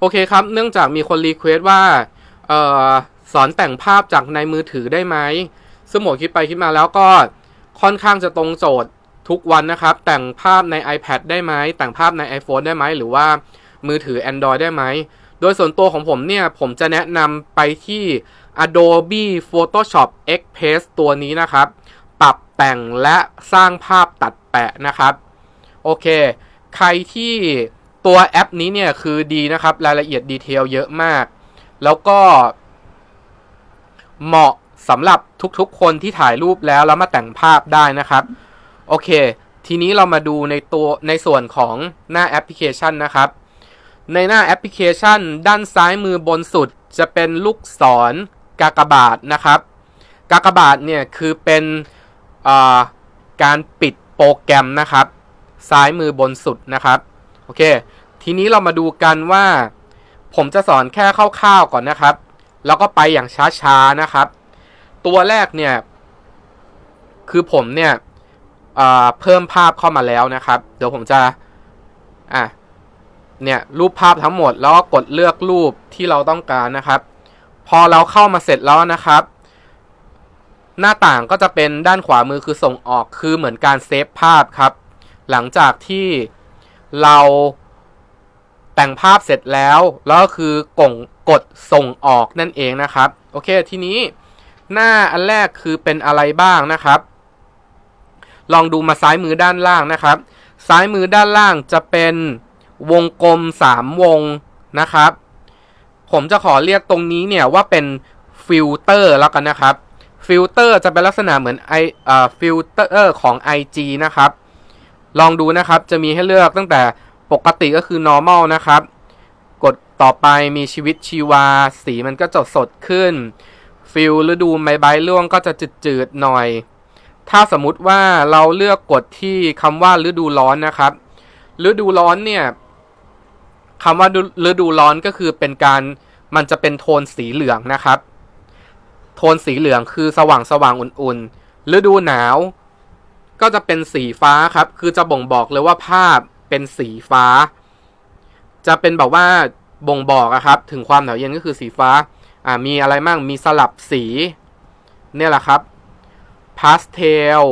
โอเคครับ เนื่องจากมีคนรีเควสว่าเออสอนแต่งภาพจากในมือถือได้ไหมซึ่งหมวคิดไปคิดมาแล้วก็ค่อนข้างจะตรงโจทย์ทุกวันนะครับ แต่งภาพใน iPad ได้ไหม แต่งภาพใน iPhone ได้ไหม หรือว่ามือถือ Android ได้ไหม โดยส่วนตัวของผมเนี่ย ผมจะแนะนำไปที่ Adobe Photoshop Express ตัวนี้นะครับ ปรับแต่งและสร้างภาพตัดแปะนะครับ โอเค ใครที่ ตัวแอปนี้เนี่ยคือดีนะครับ รายละเอียดดีเทลเยอะมาก แล้วก็เหมาะสำหรับทุกๆ คนที่ถ่ายรูปแล้วแล้วมาแต่งภาพได้นะครับ โอเค ทีนี้เรามาดูในตัวในส่วนของหน้าแอปพลิเคชันนะครับ ในหน้าแอปพลิเคชัน ด้านซ้ายมือบนสุดจะเป็นลูกศรกากบาทนะครับ กากบาทเนี่ยคือเป็นการปิดโปรแกรมนะครับ ซ้ายมือบนสุดนะครับ โอเค ทีนี้เรามาดูกันว่า ผมจะสอนแค่คร่าวๆก่อนนะครับ แล้วก็ไปอย่างช้าๆนะครับ ตัวแรกเนี่ย คือผมเนี่ยเพิ่มภาพเข้ามาแล้วนะครับ เดี๋ยวผมจะอะเนี่ยรูปภาพทั้งหมดแล้วก็กดเลือกรูปที่เราต้องการนะครับ พอเราเข้ามาเสร็จแล้วนะครับ หน้าต่างก็จะเป็นด้านขวามือคือส่งออกคือเหมือนการเซฟภาพครับ หลังจากที่ เราแต่งภาพเสร็จแล้วแล้วก็คือกดกดส่งออกนั่นเองนะครับ โอเคทีนี้หน้าอันแรกคือเป็นอะไรบ้างนะครับ ลองดูมาซ้ายมือด้านล่างนะครับ ซ้ายมือด้านล่างจะเป็นวงกลม 3 วงนะครับ ผมจะขอเรียกตรงนี้เนี่ยว่าเป็นฟิลเตอร์แล้วกันนะครับฟิลเตอร์จะเป็นลักษณะเหมือนไอเอ่อฟิลเตอร์ของ IG นะครับ ลองดูนะครับจะมีให้เลือกตั้งแต่ปกติก็คือ normal นะครับ กดต่อไปมีชีวิตชีวา สีมันก็จะสดขึ้น ฟิลฤดูใบใบร่วงก็จะจืดๆหน่อย ถ้าสมมุติว่าเราเลือกกดที่คำว่าฤดูร้อนนะครับ ฤดูร้อนเนี่ยคำว่าฤดูร้อนก็คือเป็นการมันจะเป็นโทนสีเหลืองนะครับ โทนสีเหลืองคือสว่างสว่างอุ่นๆ ฤดูหนาว ก็จะเป็นสีฟ้าครับ คือจะบ่งบอกเลยว่าภาพเป็นสีฟ้า จะเป็นแบบว่าบ่งบอกอะครับ ถึงความหนาวเย็นก็คือสีฟ้า อ่า มีอะไรมั่งมีสลับสี เนี่ยแหละครับ พาสเทล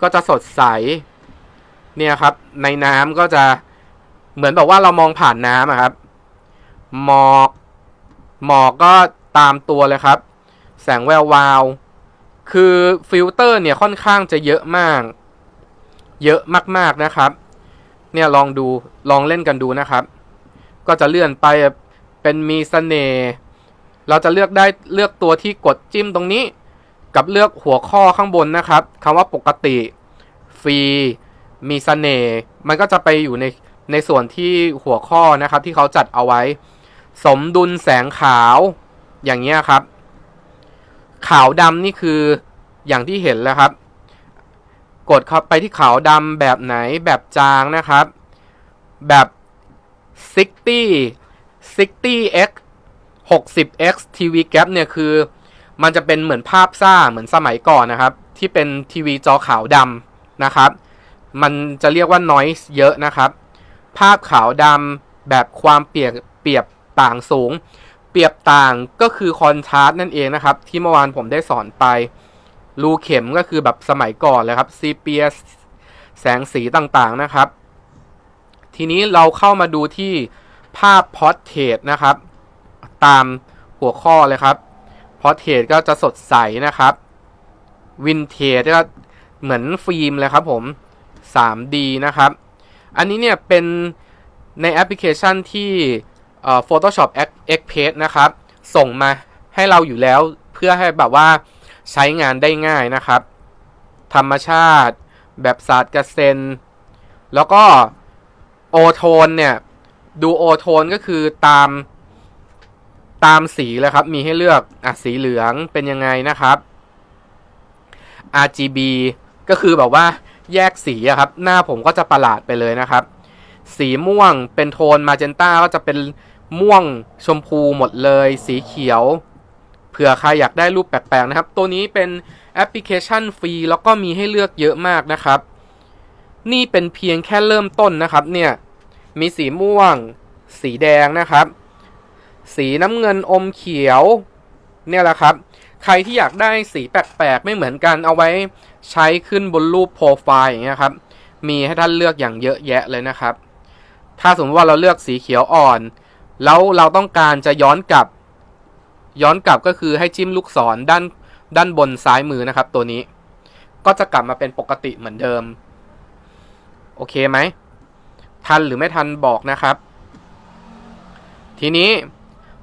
ก็จะสดใส เนี่ยครับ ในน้ำก็จะเหมือนแบบว่าเรามองผ่านน้ำครับ หมอก หมอกก็ตามตัวเลยครับ แสงแวววาว คือฟิลเตอร์เนี่ยค่อนข้างจะเยอะมาก เยอะมากๆนะครับ เนี่ยลองดูลองเล่นกันดูนะครับ ก็จะเลื่อนไปเป็นมีสเสน่ห์เราจะเลือกได้เลือกตัวที่กดจิ้มตรงนี้ กับเลือกหัวข้อข้างบนนะครับคำว่าปกติฟรีมีสเสน่ห์มันก็จะไปอยู่ในในส่วนที่หัวข้อนะครับที่เขาจัดเอาไว้ สมดุลแสงขาวอย่างเงี้ยครับ ขาวดำนี่คืออย่างที่เห็นแล้วครับ กดเข้าไปที่ขาวดำแบบไหนแบบจางนะครับ แบบ 60 60x 60x TV gap เนี่ยคือมันจะเป็นเหมือนภาพซ่าเหมือนสมัยก่อนนะครับ ที่เป็นทีวีจอขาวดำนะครับ มันจะเรียกว่า noise เยอะนะครับ ภาพขาวดำแบบความเปรียบเปรียบต่างสูง เปรียบต่างก็คือคอนทราสต์นั่นเองนะครับ ที่เมื่อวานผมได้สอนไป รูเข็มก็คือแบบสมัยก่อนเลยครับซีเปียแสงสีต่างๆนะครับ ทีนี้เราเข้ามาดูที่ภาพพอร์เทรตนะครับ ตามหัวข้อเลยครับพอร์เทรตก็จะสดใสนะครับวินเทจก็เหมือนฟิล์มเลยครับผม 3D นะครับ อันนี้เนี่ยเป็นในแอปพลิเคชันที่ Photoshop Express นะครับ ส่งมาให้เราอยู่แล้วเพื่อให้แบบว่าใช้งานได้ง่ายนะครับ ธรรมชาติ แบบศาสตร์กระเซ็น แล้วก็โอโทนเนี่ย ดูโอโทนก็คือตามตามสีเลยครับ มีให้เลือกอะสีเหลืองเป็นยังไงนะครับ RGB ก็คือแบบว่าแยกสีอะครับ หน้าผมก็จะประหลาดไปเลยนะครับ สีม่วงเป็นโทนมาเจนต้าก็จะเป็น ม่วงชมพูหมดเลย สีเขียว เผื่อใครอยากได้รูปแปลกๆนะครับ ตัวนี้เป็นแอปพลิเคชันฟรีแล้วก็มีให้เลือกเยอะมากนะครับ นี่เป็นเพียงแค่เริ่มต้นนะครับ เนี่ย มีสีม่วง สีแดงนะครับ สีน้ำเงินอมเขียว เนี่ยแหละครับ ใครที่อยากได้สีแปลกๆไม่เหมือนกันเอาไว้ใช้ขึ้นบนรูปโปรไฟล์อย่างเงี้ยครับมีให้ท่านเลือกอย่างเยอะแยะเลยนะครับ ถ้าสมมติว่าเราเลือกสีเขียวอ่อน แล้วเราต้องการจะย้อนกลับ ย้อนกลับก็คือให้จิ้มลูกศรด้านด้านบนซ้ายมือนะครับ ตัวนี้ ก็จะกลับมาเป็นปกติเหมือนเดิม โอเคไหม ทันหรือไม่ทันบอกนะครับ ทีนี้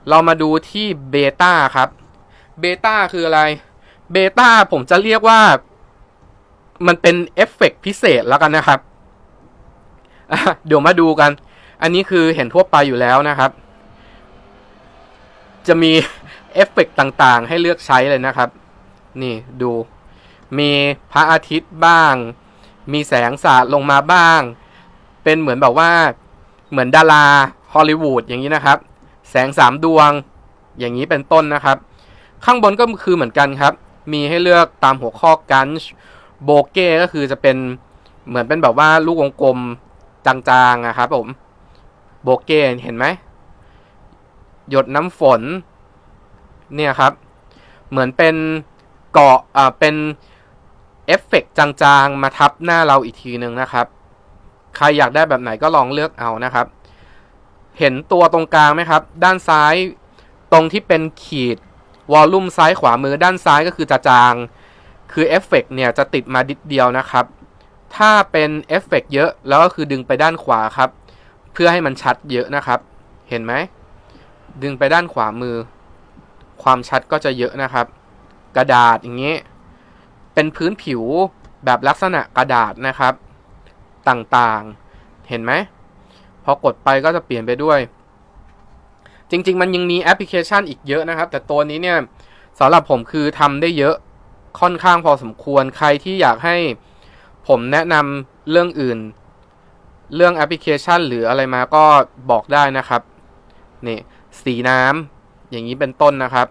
เรามาดูที่เบต้าครับเบต้าคืออะไรเบต้าผมจะเรียกว่า มันเป็นเอฟเฟกต์พิเศษแล้วกันนะครับ เดี๋ยวมาดูกัน อันนี้คือเห็นทั่วไปอยู่แล้วนะครับ จะมีเอฟเฟกต์ต่างๆ ให้เลือกใช้เลยนะครับ นี่ดูมีพระอาทิตย์บ้าง มีแสงสาดลงมาบ้าง เป็นเหมือนแบบว่าเหมือนดาราฮอลลีวูดอย่างนี้นะครับ แสงสามดวงอย่างนี้เป็นต้นนะครับ ข้างบนก็คือเหมือนกันครับ มีให้เลือกตามหัวข้อกันโบเก้ก็คือจะเป็นเหมือนเป็นแบบว่าลูกวงกลมจางๆนะครับผมโบเก้เห็นไหม หยดน้ำฝน เนี่ยครับ เหมือนเป็นเกาะอ่าเป็นเอฟเฟกต์จางๆ มาทับหน้าเราอีกทีหนึ่งนะครับ ใครอยากได้แบบไหนก็ลองเลือกเอานะครับ เห็นตัวตรงกลางไหมครับ ด้านซ้ายตรงที่เป็นขีดวอลลุ่มซ้ายขวามือด้านซ้ายก็คือจะจาง คือเอฟเฟกเนี่ยจะติดมาดิดเดียวนะครับ ถ้าเป็นเอฟเฟกเยอะแล้วก็คือดึงไปด้านขวาครับ เพื่อให้มันชัดเยอะนะครับ เห็นไหม ดึงไปด้านขวามือ ความชัดก็จะเยอะนะครับ กระดาษอย่างนี้เป็นพื้นผิวแบบลักษณะกระดาษนะครับ ต่างๆ เห็นไหม พอกดไปก็จะเปลี่ยนไปด้วย จริง ๆ มันยังมีแอปพลิเคชันอีกเยอะนะครับ แต่ตัวนี้เนี่ยสำหรับผมคือทำได้เยอะค่อนข้างพอสมควรใครที่อยากให้ผมแนะนำเรื่องอื่น เรื่องแอปพลิเคชันหรืออะไรมาก็บอกได้นะครับ นี่ สีน้ำอย่างนี้เป็นต้นนะครับ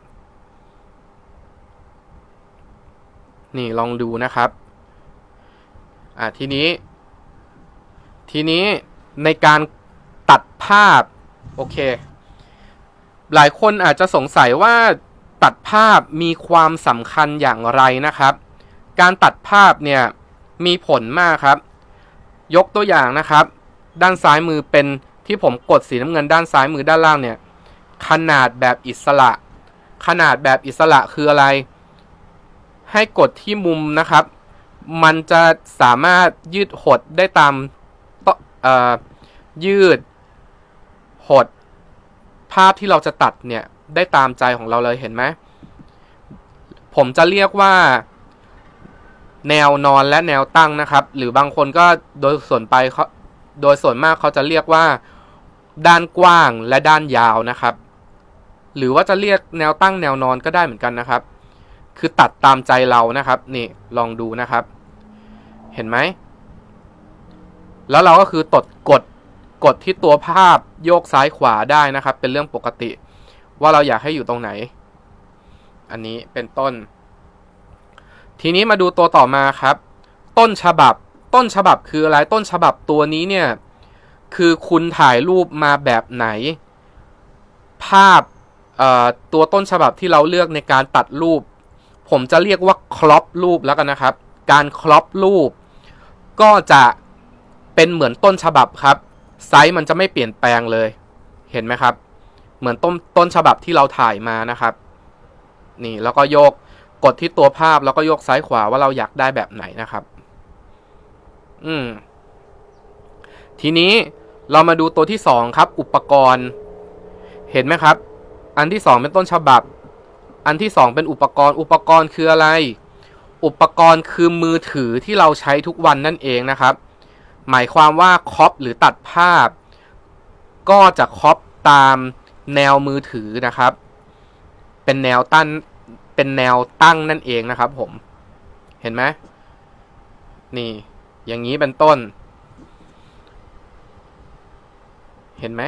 นี่ลองดูนะครับ อ่าทีนี้ ทีนี้ในการตัดภาพ โอเค หลายคนอาจจะสงสัยว่าตัดภาพมีความสำคัญอย่างไรนะครับ การตัดภาพเนี่ยมีผลมากครับ ยกตัวอย่างนะครับ ด้านซ้ายมือเป็นที่ผมกดสีน้ำเงินด้านซ้ายมือด้านล่างเนี่ย ขนาดแบบอิสระ ขนาดแบบอิสระคืออะไร ให้กดที่มุมนะครับ มันจะสามารถยืดหดได้ตามตเอ่ยืด หด ภาพที่เราจะตัดเนี่ย ได้ตามใจของเราเลยเห็นไหมผมจะเรียกว่า แนวนอนและแนวตั้งนะครับ หรือบางคนก็โดยส่วนไปเขาโดยส่วนมากเขาจะเรียกว่า ด้านกว้างและด้านยาวนะครับ หรือว่าจะเรียกแนวตั้งแนวนอนก็ได้เหมือนกันนะครับ คือตัดตามใจเรานะครับนี่ลองดูนะครับ เห็นไหม แล้วเราก็คือตดกดกดที่ตัวภาพโยกซ้ายขวาได้นะครับ เป็นเรื่องปกติ ว่าเราอยากให้อยู่ตรงไหน อันนี้เป็นต้น ทีนี้มาดูตัวต่อมาครับ ต้นฉบับ ต้นฉบับคืออะไรต้นฉบับตัวนี้เนี่ยคือคุณถ่ายรูปมาแบบไหน ภาพ ตัวต้นฉบับที่เราเลือกในการตัดรูป ผมจะเรียกว่าครอปรูปแล้วกันนะครับ การครอปรูป ก็จะเป็นเหมือนต้นฉบับครับไซส์มันจะไม่เปลี่ยนแปลงเลย เห็นไหมครับ เหมือนต้นต้นฉบับที่เราถ่ายมานะครับ นี่แล้วก็โยกกดที่ตัวภาพแล้วก็โยกซ้ายขวาว่าเราอยากได้แบบไหนนะครับ อืม ทีนี้เรามาดูตัวที่สองครับ อุปกรณ์ เห็นไหมครับ อันที่สองเป็นต้นฉบับ อันที่สองเป็นอุปกรณ์ อุปกรณ์คืออะไร อุปกรณ์คือมือถือที่เราใช้ทุกวันนั่นเองนะครับ หมายความว่าคอปหรือตัดภาพ ก็จะคอปตามแนวมือถือนะครับ เป็นแนวตั้นเป็นแนวตั้งนั่นเองนะครับ ผม เห็นไหมนี่ อย่างนี้เป็นต้น เห็นไหม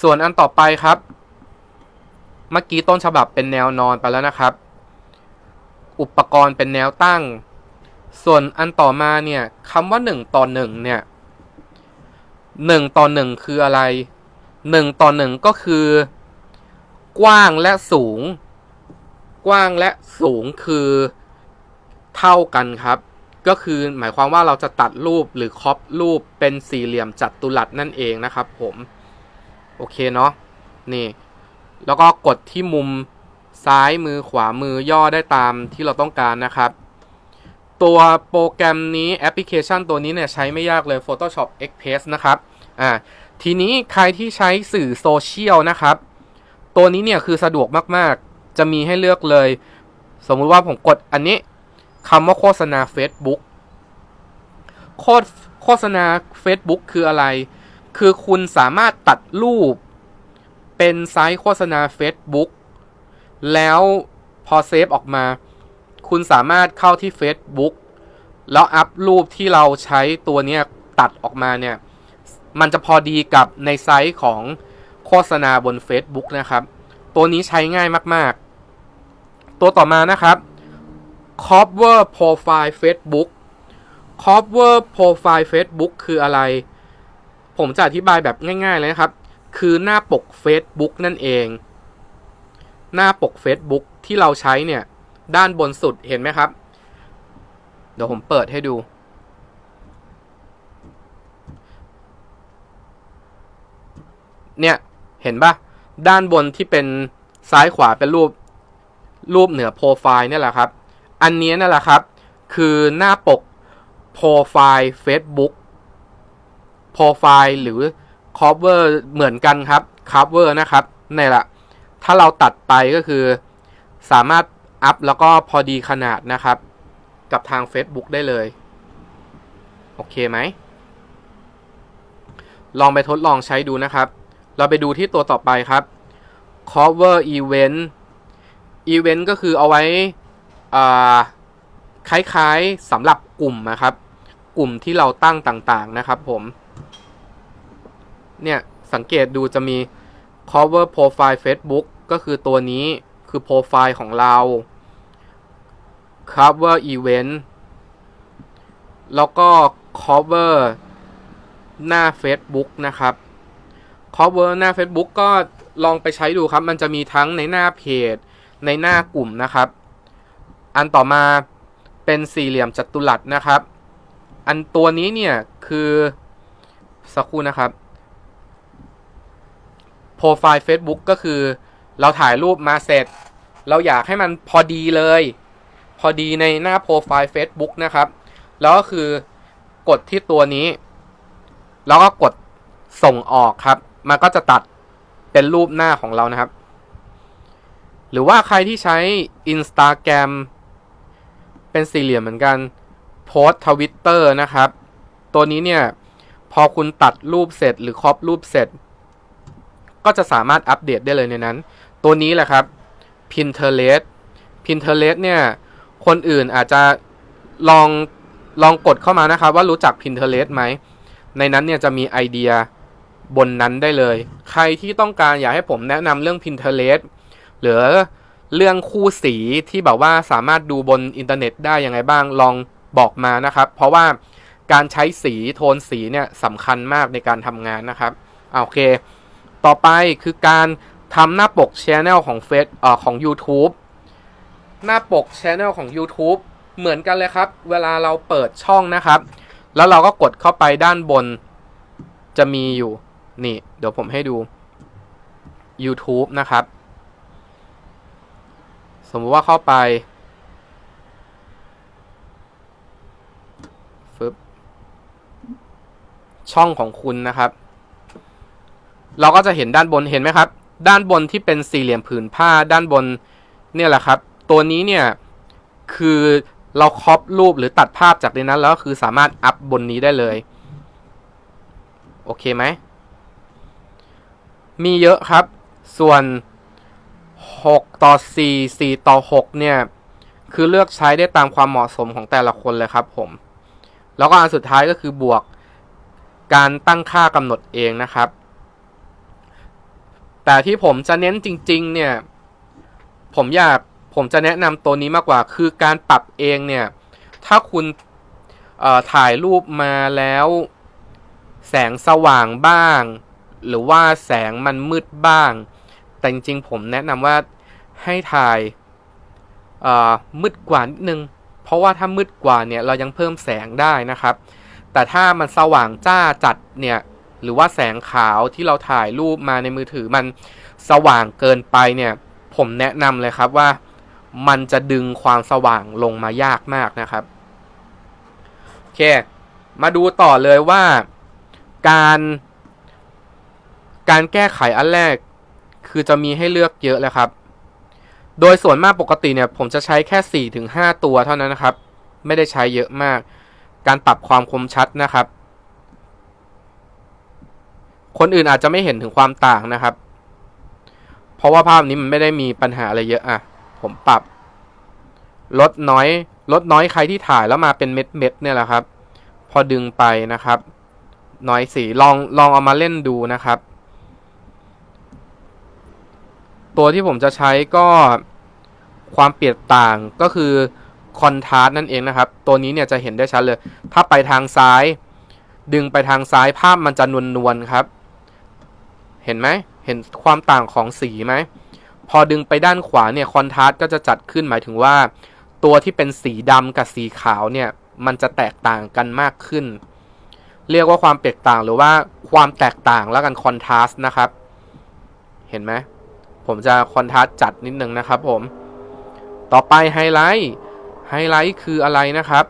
ส่วนอันต่อไปครับ เมื่อกี้ต้นฉบับเป็นแนวนอนไปแล้วนะครับ อุปกรณ์เป็นแนวตั้ง ส่วนอันต่อมาเนี่ยคำว่า 1 ต่อ 1 เนี่ย 1 ต่อ 1 คืออะไร 1 ต่อ 1 ก็คือ กว้างและสูง กว้างและสูงคือเท่ากันครับ ก็คือหมายความว่าเราจะตัดรูปหรือครอปรูปเป็นสี่เหลี่ยมจัตุรัสนั่นเองนะครับผม โอเคเนาะนี่ แล้วก็กดที่มุมซ้ายมือขวามือย่อได้ตามที่เราต้องการนะครับ ตัวโปรแกรมนี้แอปพลิเคชันตัวนี้เนี่ยใช้ไม่ยากเลย Photoshop Express นะครับอ่าทีนี้ใครที่ใช้สื่อโซเชียลนะครับ ตัวนี้เนี่ยคือสะดวกมากๆ จะมีให้เลือกเลย สมมุติว่าผมกดอันนี้คำว่าโฆษณา Facebook โฆษโฆษณา Facebook คืออะไร คือคุณสามารถตัดรูป เป็นไซต์โฆษณา Facebook แล้วพอเซฟออกมา คุณสามารถเข้าที่ Facebook แล้วอัพรูปที่เราใช้ตัวเนี้ยตัดออกมาเนี่ย มันจะพอดีกับในไซต์ของโฆษณาบน Facebook นะครับ ตัวนี้ใช้ง่ายมากๆ ตัวต่อมานะครับ cover profile Facebook cover profile Facebook คืออะไร ผมจะอธิบายแบบง่าย ๆ เลยนะครับ คือหน้าปก Facebook นั่นเอง หน้าปก Facebook ที่เราใช้เนี่ย ด้านบนสุดเห็นไหมครับ เดี๋ยวผมเปิดให้ดู เนี่ย เห็นปะด้านบนที่เป็นซ้ายขวาเป็นรูป รูปเหนือโปรไฟล์เนี่ยแหละครับ อันนี้นั่นแหละครับ คือหน้าปกโปรไฟล์ Facebook โปรไฟล์หรือ cover เหมือนกันครับ cover นะครับนี่แหละ ถ้าเราตัดไปก็คือ สามารถอัพแล้วก็พอดีขนาดนะครับ กับทาง Facebook ได้เลย โอเคไหม ลองไปทดลองใช้ดูนะครับ เราไปดูที่ตัวต่อไปครับ cover event event ก็คือเอาไว้คล้ายๆสำหรับกลุ่มนะครับ กลุ่มที่เราตั้งต่างๆนะครับผม เนี่ยสังเกตดูจะมี cover profile Facebook ก็คือตัวนี้คือโปรไฟล์ของเรา cover event แล้วก็ cover หน้า Facebook นะครับ cover หน้า Facebook ก็ลองไปใช้ดูครับ มันจะมีทั้งในหน้าเพจ ในหน้ากลุ่มนะครับ อันต่อมาเป็นสี่เหลี่ยมจัตุรัสนะครับ อันตัวนี้เนี่ยคือสักครู่นะครับ โปรไฟล์ Facebook ก็คือ เราถ่ายรูปมาเสร็จ เราอยากให้มันพอดีเลย พอดีในหน้าโปรไฟล์ Facebook นะครับ แล้วก็คือกดที่ตัวนี้ แล้วก็กดส่งออกครับ มันก็จะตัดเป็นรูปหน้าของเรานะครับ หรือว่าใครที่ใช้ Instagram เป็นสี่เหลี่ยมเหมือนกันโพสทวิตเตอร์นะครับ ตัวนี้เนี่ย พอคุณตัดรูปเสร็จหรือครอปรูปเสร็จ ก็จะสามารถอัปเดตได้เลยในนั้น ตัวนี้แหละครับ Pinterest Pinterest เนี่ย คนอื่นอาจจะลองลองกดเข้ามานะครับ ว่ารู้จัก Pinterest ไหม ในนั้นเนี่ยจะมีไอเดียบนนั้นได้เลย ใครที่ต้องการอยากให้ผมแนะนำเรื่อง Pinterest หรือเรื่องคู่สีที่แบบว่าสามารถดูบนอินเทอร์เน็ตได้ยังไงบ้างลองบอกมานะครับ เพราะว่าการใช้สีโทนสีเนี่ยสำคัญมากในการทำงานนะครับโอเค ต่อไปคือการทำหน้าปกช anel ของเฟซเอ่อของ YouTube หน้าปกช anel ของ YouTube เหมือนกันเลยครับ เวลาเราเปิดช่องนะครับ แล้วเราก็กดเข้าไปด้านบน จะมีอยู่ นี่ เดี๋ยวผมให้ดู YouTube นะครับ สมมติว่าเข้าไปฟึบช่องของคุณนะครับ เราก็จะเห็นด้านบนเห็นไหมครับ ด้านบนที่เป็นสี่เหลี่ยมผืนผ้าด้านบนเนี่ยแหละครับ ตัวนี้เนี่ยคือเราครอปรูปหรือตัดภาพจากในนั้น แล้วคือสามารถอัพบนนี้ได้เลย โอเคไหม มีเยอะครับ ส่วน 6 ต่อ 4 4 ต่อ 6 เนี่ย คือเลือกใช้ได้ตามความเหมาะสมของแต่ละคนเลยครับผม แล้วก็อันสุดท้ายก็คือบวกการตั้งค่ากำหนดเองนะครับ แต่ที่ผมจะเน้นจริง ๆ เนี่ย ผมอยากผมจะแนะนำตัวนี้มากกว่า คือการปรับเองเนี่ย ถ้าคุณถ่ายรูปมาแล้ว แสงสว่างบ้าง หรือว่าแสงมันมืดบ้าง แต่จริง ๆ ผมแนะนำว่าให้ถ่ายมืดกว่านิดนึง เพราะว่าถ้ามืดกว่าเนี่ยเรายังเพิ่มแสงได้นะครับ แต่ถ้ามันสว่างจ้าจัดเนี่ย หรือว่าแสงขาวที่เราถ่ายรูปมาในมือถือมันสว่างเกินไปเนี่ย ผมแนะนำเลยครับว่ามันจะดึงความสว่างลงมายากมากนะครับ โอเค มาดูต่อเลยว่าการการแก้ไขอันแรกคือจะมีให้เลือกเยอะเลยครับ โดยส่วนมากปกติเนี่ยผมจะใช้แค่ 4-5 ตัวเท่านั้นนะครับ ไม่ได้ใช้เยอะมาก การปรับความคมชัดนะครับ คนอื่นอาจจะไม่เห็นถึงความต่างนะครับ เพราะว่าภาพนี้มันไม่ได้มีปัญหาอะไรเยอะอะ ผมปรับ ลดน้อย ลดน้อยใครที่ถ่ายแล้วมาเป็นเม็ดเม็ดเนี่ยแหละครับ พอดึงไปนะครับ น้อยสีลองลองเอามาเล่นดูนะครับ ตัวที่ผมจะใช้ก็ความเปลี่ยนต่างก็คือคอนทราสต์นั่นเองนะครับ ตัวนี้เนี่ยจะเห็นได้ชัดเลย ถ้าไปทางซ้าย ดึงไปทางซ้ายภาพมันจะนวลๆครับ เห็นไหมเห็นความต่างของสีไหม พอดึงไปด้านขวาเนี่ยคอนทราสต์ก็จะจัดขึ้นหมายถึงว่า ตัวที่เป็นสีดำกับสีขาวเนี่ยมันจะแตกต่างกันมากขึ้น เรียกว่าความแตกต่างหรือว่าความแตกต่างแล้วกันคอนทราสต์นะครับ เห็นไหมผมจะคอนทราสต์จัดนิดนึงนะครับผม ต่อไปไฮไลท์ไฮไลท์คืออะไรนะครับ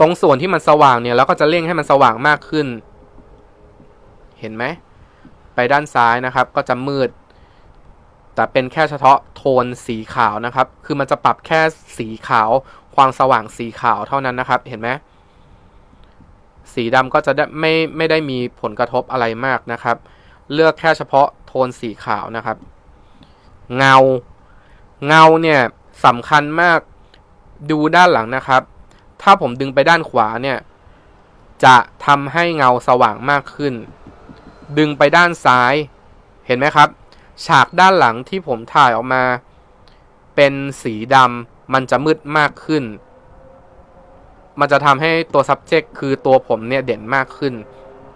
ตรงส่วนที่มันสว่างเนี่ยเราก็จะเร่งให้มันสว่างมากขึ้น เห็นไหม ไปด้านซ้ายนะครับ ก็จะมืด แต่เป็นแค่เฉพาะโทนสีขาวนะครับ คือมันจะปรับแค่สีขาว ความสว่างสีขาวเท่านั้นนะครับ เห็นไหม สีดำก็จะได้ไม่ไม่ได้มีผลกระทบอะไรมากนะครับ เลือกแค่เฉพาะโทนสีขาวนะครับ เงา เงาเนี่ยสำคัญมาก ดูด้านหลังนะครับ ถ้าผมดึงไปด้านขวาเนี่ยจะทำให้เงาสว่างมากขึ้น ดึงไปด้านซ้าย เห็นไหมครับ ฉากด้านหลังที่ผมถ่ายออกมา เป็นสีดำมันจะมืดมากขึ้น มันจะทำให้ตัว subject คือตัวผมเนี่ยเด่นมากขึ้น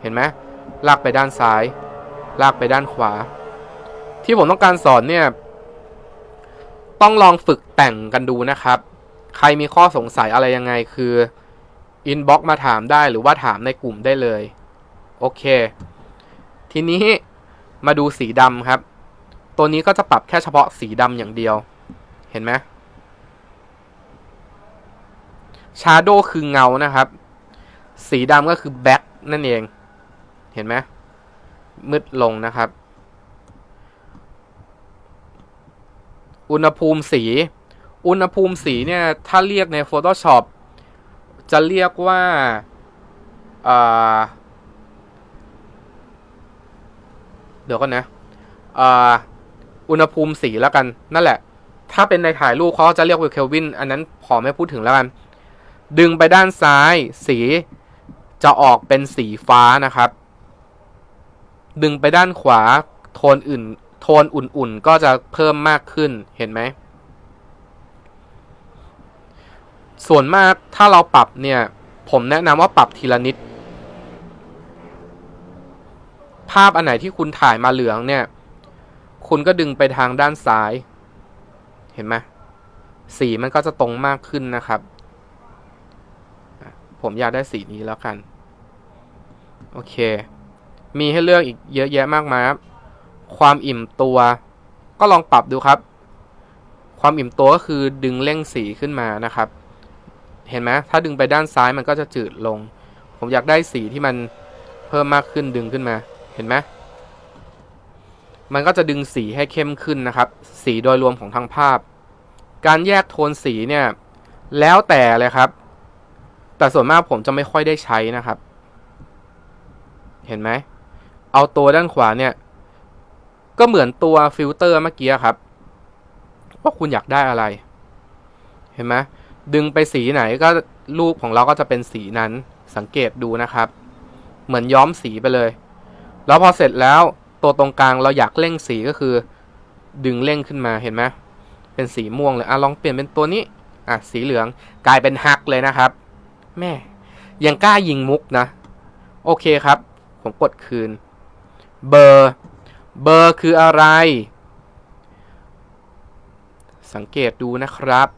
เห็นไหมลากไปด้านซ้าย ลากไปด้านขวา ที่ผมต้องการสอนเนี่ย ต้องลองฝึกแต่งกันดูนะครับ ใครมีข้อสงสัยอะไรยังไงคือ inbox มาถามได้หรือว่าถามในกลุ่มได้เลย โอเค ทีนี้มาดูสีดำครับ ตัวนี้ก็จะปรับแค่เฉพาะสีดำอย่างเดียว เห็นไหมชาโดคือเงานะครับ สีดำก็คือแบ็ k นั่นเอง เห็นไหมมืดลงนะครับ อุณหภูมิสี อุณหภูมิสีเนี่ย ถ้าเรียกใน Photoshop จะเรียกว่าอ่า เดี๋ยวก่อนนะอ่าอุณหภูมิสีแล้วกัน นั่นแหละ ถ้าเป็นในถ่ายรูปเขาจะเรียกว่าเคลวิน อันนั้นขอไม่พูดถึงแล้วกัน ดึงไปด้านซ้ายสีจะออกเป็นสีฟ้านะครับ ดึงไปด้านขวาโทนอื่น โทนอุ่นๆ ก็จะเพิ่มมากขึ้นเห็นไหม ส่วนมากถ้าเราปรับเนี่ย ผมแนะนำว่าปรับทีละนิด ภาพอันไหนที่คุณถ่ายมาเหลืองเนี่ย คุณก็ดึงไปทางด้านซ้าย เห็นไหมสีมันก็จะตรงมากขึ้นนะครับ ผมอยากได้สีนี้แล้วกัน โอเค มีให้เลือกอีกเยอะแยะมากมายครับ ความอิ่มตัวก็ลองปรับดูครับ ความอิ่มตัวก็คือดึงเร่งสีขึ้นมานะครับ เห็นไหมถ้าดึงไปด้านซ้ายมันก็จะจืดลง ผมอยากได้สีที่มันเพิ่มมากขึ้นดึงขึ้นมา เห็นไหมมันก็จะดึงสีให้เข้มขึ้นนะครับ สีโดยรวมของทั้งภาพ การแยกโทนสีเนี่ย แล้วแต่เลยครับ แต่ส่วนมากผมจะไม่ค่อยได้ใช้นะครับ เห็นไหม เอาตัวด้านขวาเนี่ย ก็เหมือนตัวฟิลเตอร์เมื่อกี้ครับ ว่าคุณอยากได้อะไร เห็นไหมดึงไปสีไหนก็รูปของเราก็จะเป็นสีนั้น สังเกตดูนะครับ เหมือนย้อมสีไปเลย แล้วพอเสร็จแล้วตัวตรงกลางเราอยากเร่งสีก็คือ ดึงเร่งขึ้นมาเห็นไหมเป็นสีม่วงเลยอะลองเปลี่ยนเป็นตัวนี้อะสีเหลืองกลายเป็นฮักเลยนะครับ แม่ยังกล้ายิงมุกนะ โอเคครับ ผมกดคืน เบอร์ เบอร์คืออะไร สังเกตดูนะครับ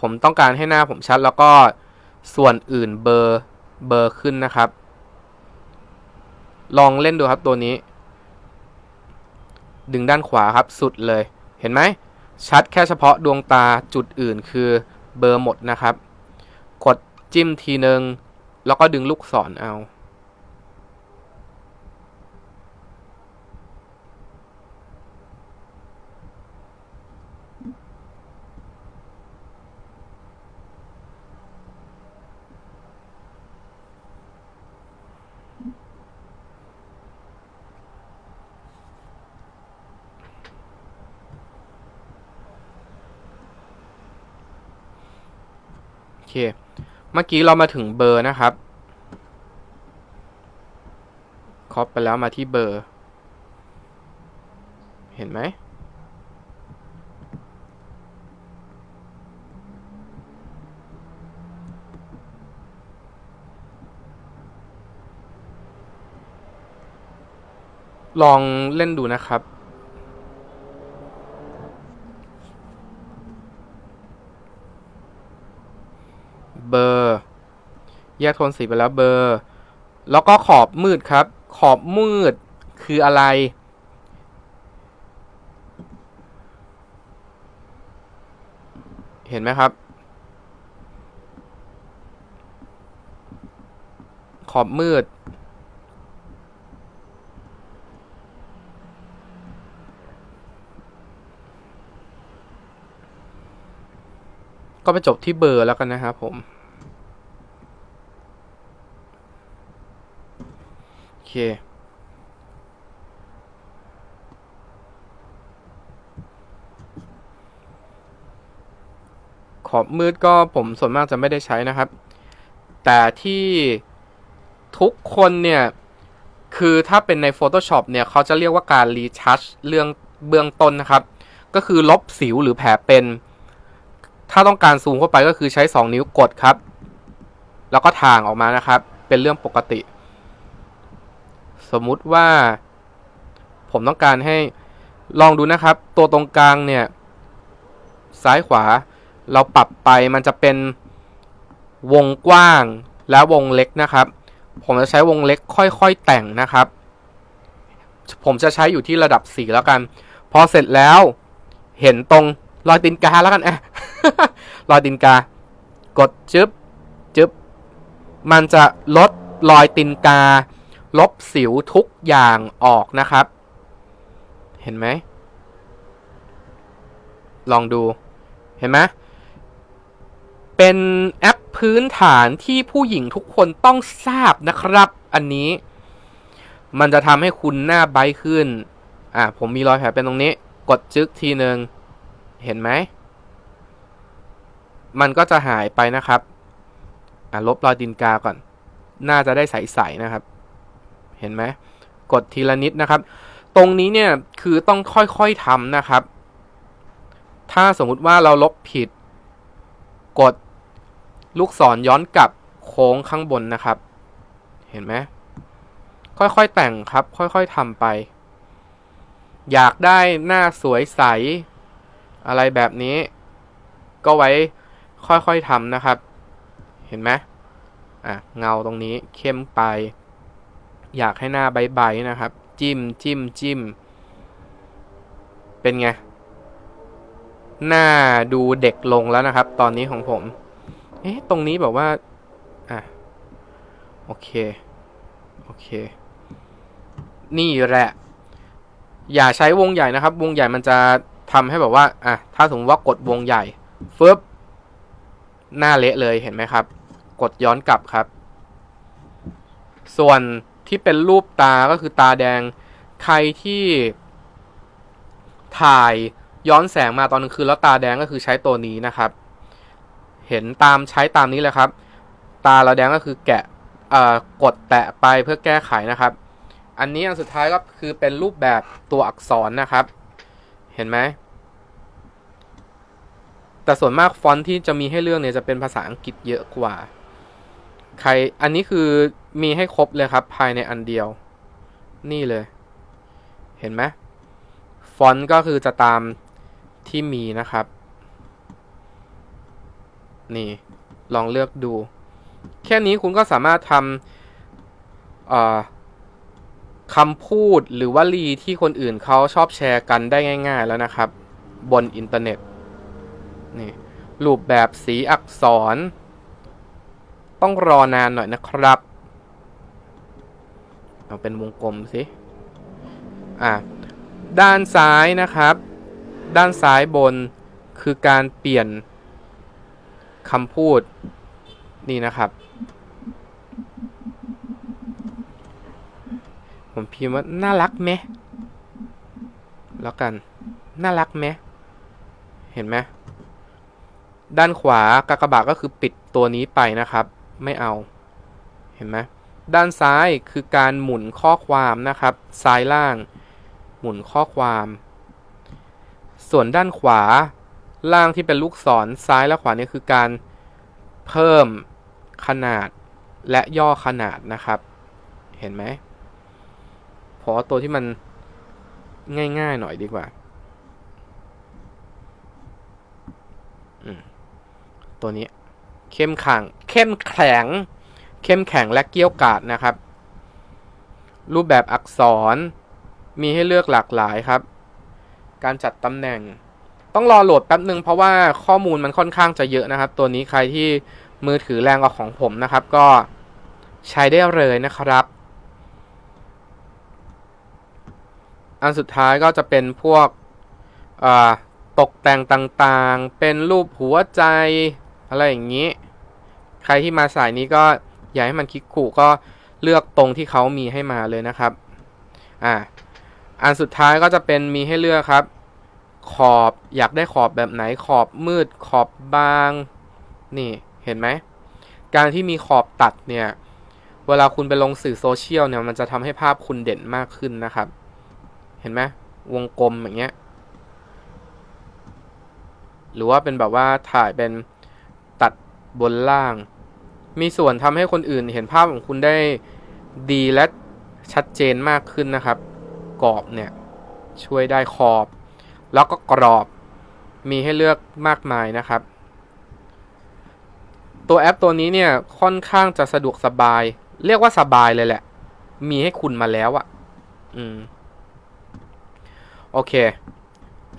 ผมต้องการให้หน้าผมชัดแล้วก็ส่วนอื่นเบอร์ เบอร์ขึ้นนะครับ ลองเล่นดูครับตัวนี้ ดึงด้านขวาครับสุดเลย เห็นไหม ชัดแค่เฉพาะดวงตาจุดอื่นคือเบอร์หมดนะครับ กดจิ้มทีนึง แล้วก็ดึงลูกศรเอา เคเมื่อกี้เรามาถึงเบอร์นะครับคอปไปแล้วมาที่เบอร์ เห็นไหมลองเล่นดูนะครับ เบอร์ แยกโทนสีไปแล้วเบอร์ แล้วก็ขอบมืดครับ ขอบมืดคืออะไร เห็นไหมครับ ขอบมืดก็ไปจบที่เบอร์แล้วกันนะครับผม โอ เคขอบมืดก็ผมส่วนมากจะไม่ได้ใช้นะครับ แต่ที่ทุกคนเนี่ย คือถ้าเป็นใน Photoshop เนี่ยเขาจะเรียกว่าการรีทัชเรื่องเบื้องต้นนะครับ ก็คือลบสิวหรือแผลเป็น ถ้าต้องการซูมเข้าไปก็คือใช้ 2 นิ้วกดครับ แล้วก็ทางออกมานะครับ เป็นเรื่องปกติ สมมุติว่าผมต้องการให้ลองดูนะครับ ตัวตรงกลางเนี่ย ซ้ายขวา เราปรับไปมันจะเป็นวงกว้างและวงเล็กนะครับ ผมจะใช้วงเล็กค่อยๆแต่งนะครับ ผมจะใช้อยู่ที่ระดับ4แล้วกัน พอเสร็จแล้วเห็นตรงรอยตีนกาแล้วกันอะรอยตีนกา กดจึ๊บจึ๊บมันจะลดรอยตีนกา ลบสิวทุกอย่างออกนะครับ เห็นไหม ลองดู เห็นไหม เป็นแอปพื้นฐานที่ผู้หญิงทุกคนต้องทราบนะครับ อันนี้ มันจะทำให้คุณหน้าไบขึ้น อะ ผมมีรอยแผลเป็นตรงนี้ กดจึ๊กทีหนึ่ง เห็นไหม มันก็จะหายไปนะครับ อะ ลบรอยดินกาก่อน น่าจะได้ใสๆนะครับ เห็นไหมกดทีละนิดนะครับ ตรงนี้เนี่ยคือต้องค่อยๆทำนะครับ ถ้าสมมุติว่าเราลบผิด กดลูกศรย้อนกลับโค้งข้างบนนะครับ เห็นไหมค่อยๆแต่งครับ ค่อยๆทำไป อยากได้หน้าสวยใส อะไรแบบนี้ ก็ไว้ค่อยๆทำนะครับ เห็นไหมอะเงาตรงนี้เข้มไป อยากให้หน้าใบๆนะครับ จิ้มจิ้มจิ้มเป็นไง หน้าดูเด็กลงแล้วนะครับ ตอนนี้ของผม เอ๊ะ ตรงนี้แบบว่า อะ โอเค โอเค นี่แหละ อย่าใช้วงใหญ่นะครับ วงใหญ่มันจะทำให้แบบว่า อะ ถ้าสมมติว่ากดวงใหญ่ฟึบหน้าเละเลยเห็นไหมครับ กดย้อนกลับครับ ส่วน ที่เป็นรูปตาก็คือตาแดง ใครที่ถ่ายย้อนแสงมาตอนกลางคืนแล้วตาแดงก็คือใช้ตัวนี้นะครับ เห็นตามใช้ตามนี้เลยครับ ตาเราแดงก็คือแกะกดแตะไปเพื่อแก้ไขนะครับ อันนี้อันสุดท้ายก็คือเป็นรูปแบบตัวอักษรนะครับ เห็นไหมแต่ส่วนมากฟอนต์ที่จะมีให้เลือกเนี่ยจะเป็นภาษาอังกฤษเยอะกว่า ใครอันนี้คือ มีให้ครบเลยครับ ภายในอันเดียว นี่เลย เห็นไหมฟอนต์ก็คือจะตามที่มีนะครับ นี่ลองเลือกดู แค่นี้คุณก็สามารถทำคำพูดหรือวลีที่คนอื่นเขาชอบแชร์กันได้ง่าย ๆ แล้วนะครับ บนอินเทอร์เน็ต นี่รูปแบบสีอักษร ต้องรอนานหน่อยนะครับ เอาเป็นวงกลมสิอะด้านซ้ายนะครับ ด้านซ้ายบนคือการเปลี่ยนคำพูดนี่นะครับ ผมพิมพ์ว่าน่ารักไหมแล้วกัน น่ารักไหมเห็นไหมด้านขวากากบาทก็คือปิดตัวนี้ไปนะครับ ไม่เอา เห็นไหม ด้านซ้ายคือการหมุนข้อความนะครับ ซ้ายล่าง หมุนข้อความ ส่วนด้านขวา ล่างที่เป็นลูกศรซ้ายและขวานี่คือการเพิ่มขนาดและย่อขนาดนะครับ เห็นไหมเพราะตัวที่มันง่ายๆหน่อยดีกว่า ตัวนี้ เข้มขัง เข้มแข็ง เข้มแข็งและเกี้ยวกาดนะครับ รูปแบบอักษรมีให้เลือกหลากหลายครับ การจัดตำแหน่ง ต้องรอโหลดแป๊บหนึ่งเพราะว่าข้อมูลมันค่อนข้างจะเยอะนะครับ ตัวนี้ใครที่มือถือแรงกว่าของผมนะครับ ก็ใช้ได้เลยนะครับ อันสุดท้ายก็จะเป็นพวกตกแต่งต่างๆ เป็นรูปหัวใจ อะไรอย่างนี้ ใครที่มาสายนี้ก็ อยากให้มันคลิกขู่ก็เลือกตรงที่เขามีให้มาเลยนะครับ อ่า อันสุดท้ายก็จะเป็นมีให้เลือกครับ ขอบอยากได้ขอบแบบไหนขอบมืดขอบบาง นี่เห็นไหม การที่มีขอบตัดเนี่ย เวลาคุณไปลงสื่อโซเชียลเนี่ย มันจะทำให้ภาพคุณเด่นมากขึ้นนะครับ เห็นไหมวงกลมอย่างเงี้ย หรือว่าเป็นแบบว่าถ่ายเป็นตัดบนล่าง มีส่วนทำให้คนอื่นเห็นภาพของคุณได้ดีและชัดเจนมากขึ้นนะครับ กรอบเนี่ยช่วยได้ขอบ แล้วก็กรอบมีให้เลือกมากมายนะครับ ตัวแอปตัวนี้เนี่ยค่อนข้างจะสะดวกสบาย เรียกว่าสบายเลยแหละ มีให้คุณมาแล้วอะ่ะ อืม โอเค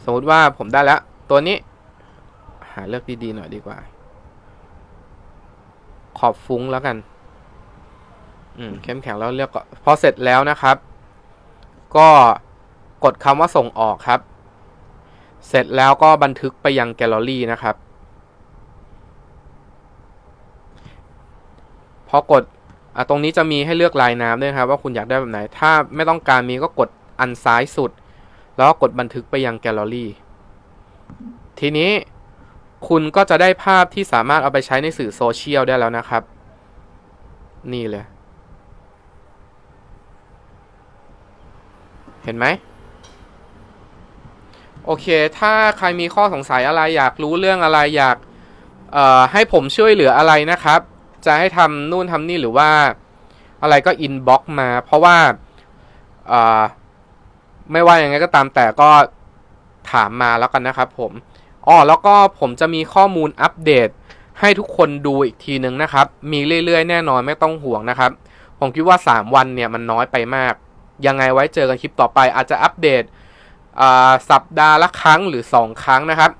สมมติว่าผมได้แล้ว ตัวนี้ หาเลือกดีๆหน่อยดีกว่า อบฟุ้งแล้วกัน อืมเข้มแข็งแล้วเลือกพอเสร็จแล้วนะครับ ก็กดคำว่าส่งออกครับ เสร็จแล้วก็บันทึกไปยังแกลเลอรี่นะครับ พอกดอตรงนี้จะมีให้เลือกลายน้ำด้วยครับ ว่าคุณอยากได้แบบไหน ถ้าไม่ต้องการมีก็กดอันซ้ายสุด แล้วก็กดบันทึกไปยังแกลเลอรี่ ทีนี้ คุณก็จะได้ภาพที่สามารถเอาไปใช้ในสื่อโซเชียลได้แล้วนะครับ นี่เลย เห็นไหม โอเค ถ้าใครมีข้อสงสัยอะไรอยากรู้เรื่องอะไรอยากให้ผมช่วยเหลืออะไรนะครับ จะให้ทำนู่นทำนี่หรือว่าอะไรก็อินบ็อกมา เพราะว่าไม่ว่าอย่างไงก็ตามแต่ก็ถามมาแล้วกันนะครับผม อ๋อแล้วก็ผมจะมีข้อมูลอัปเดต ให้ทุกคนดูอีกทีนึงนะครับ มีเรื่อยๆ แน่นอนไม่ต้องห่วงนะครับ ผมคิดว่า 3 วันเนี่ยมันน้อยไปมาก ยังไงไว้เจอกันคลิปต่อไปอาจจะอัปเดตสัปดาห์ละครั้งหรือ 2 ครั้งนะครับ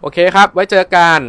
โอเคครับ ไว้เจอกัน